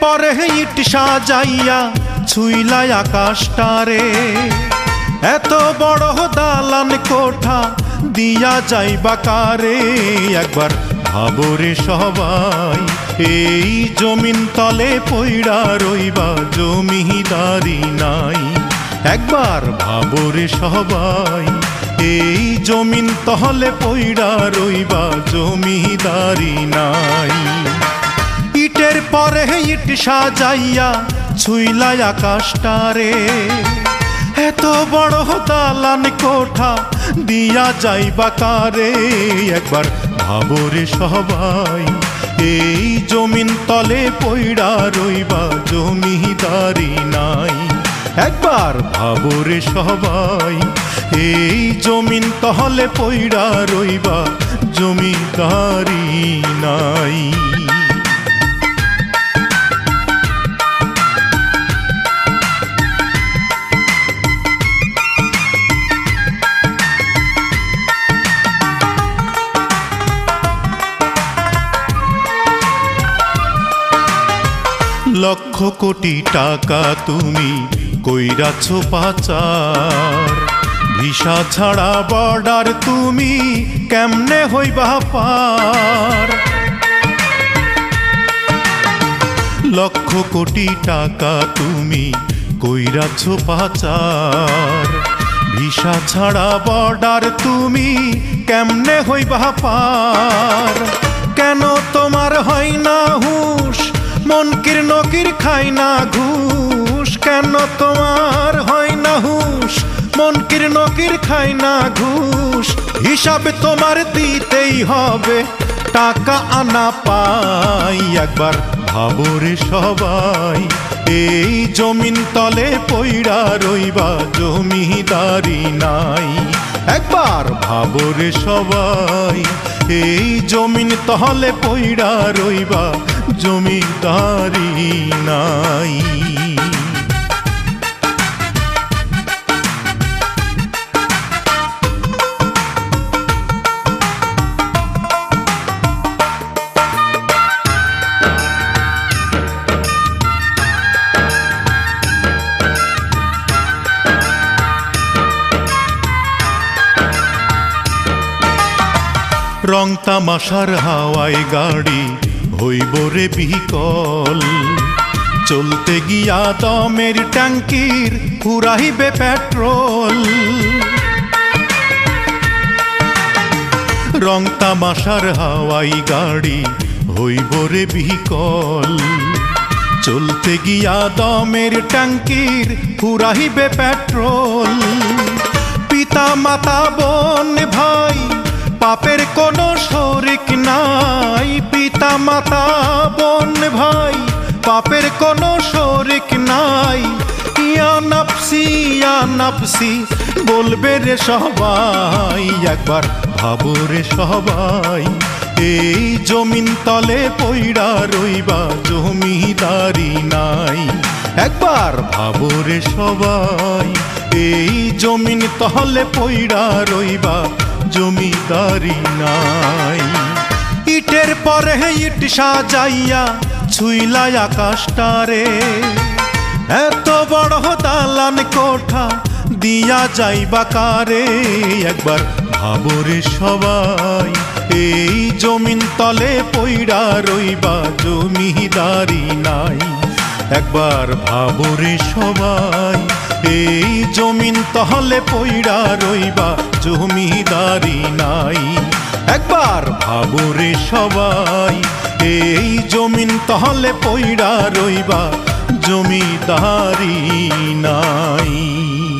পরে ইট সাজাইয়া ছুইলাই আকাশটারে এত বড় দালান কোঠা দিয়া যাইবা কারে? একবার ভাবরে সবাই, এই জমিন তলে পইড়া রইবা জমিদারি নাই। একবার ভাবরে সবাই, এই জমিন তহলে পইড়া রইবা জমিদারি নাই। ইটের পরে ইট সাজাইয়া ছুইলাই আকাশটারে এত বড় দালান কোঠা দিয়া যাইবা কারে? একবার ভাবরে সবাই, এই জমিন তলে পইড়া রইবা জমিদারি নাই। একবার ভাবরে সবাই, এই জমিন তহলে পইড়া রইবা জমিদারি নাই। লক্ষ কোটি টাকা তুমি কইরাছ পাচার। ভিসা ছাড়া বর্ডার তুমি কেমনে হইবা পার? লক্ষ কোটি টাকা তুমি কইরাছ পাচার। ভিসা ছাড়া বর্ডার তুমি কেমনে হইবা পার? কেন তোমার খাই না ঘুষ, কেন তোমার হয় না হুশ? মনকির নকির খাই না ঘুষ, হিসাবে তোমার দিতেই হবে। টাকা আনা পাই, একবার ভাবরে সবাই। এই জমিন তলে পইড়া রইবা, জমিদারি নাই। একবার ভাবরে সবাই এই জমিন তহলে পইড়া রইবা জমিদারি নাই। রং তামাশার হাওয়ায় গাড়ি হইব রে বিকল। চলতে গিয়া দমের ট্যাঙ্কির ফুরাইবে পেট্রোল। রং তামাশার হাওয়াই গাড়ি হইব রে বিকল। চলতে গিয়া দমের ট্যাঙ্কির ফুরাইবে পেট্রোল। পিতা মাতা বোন, ভাই পাপের কোনো শরিক নাই পিতা মাতা বোন, ভাই। পাপের কোনো শরিক নাই, ইয়া নাপসি ইয়া নাপসি বলবে রে সবাই, একবার ভাবো রে সবাই। এই জমিন তলে পইড়া রইবা, জমিদারি নাই। একবার ভাবো রে সবাই, এই জমিন তলে পইড়া রইবা জমিদারি নাই। ইটের পরে ইট সাজাইয়া ছুইলাই আকাশটারে এত বড় দালান কোঠা দিয়া যাইবা কারে? একবার ভাবরে সবাই, এই জমিন তলে পইড়া রইবা জমিদারি নাই। একবার ভাবরে সবাই এই জমিন তহলে পইড়া রইবা, জমিদারি নাই। একবার ভাবরে সবাই, এই জমিন তহলে পইড়া রইবা, জমিদারি নাই।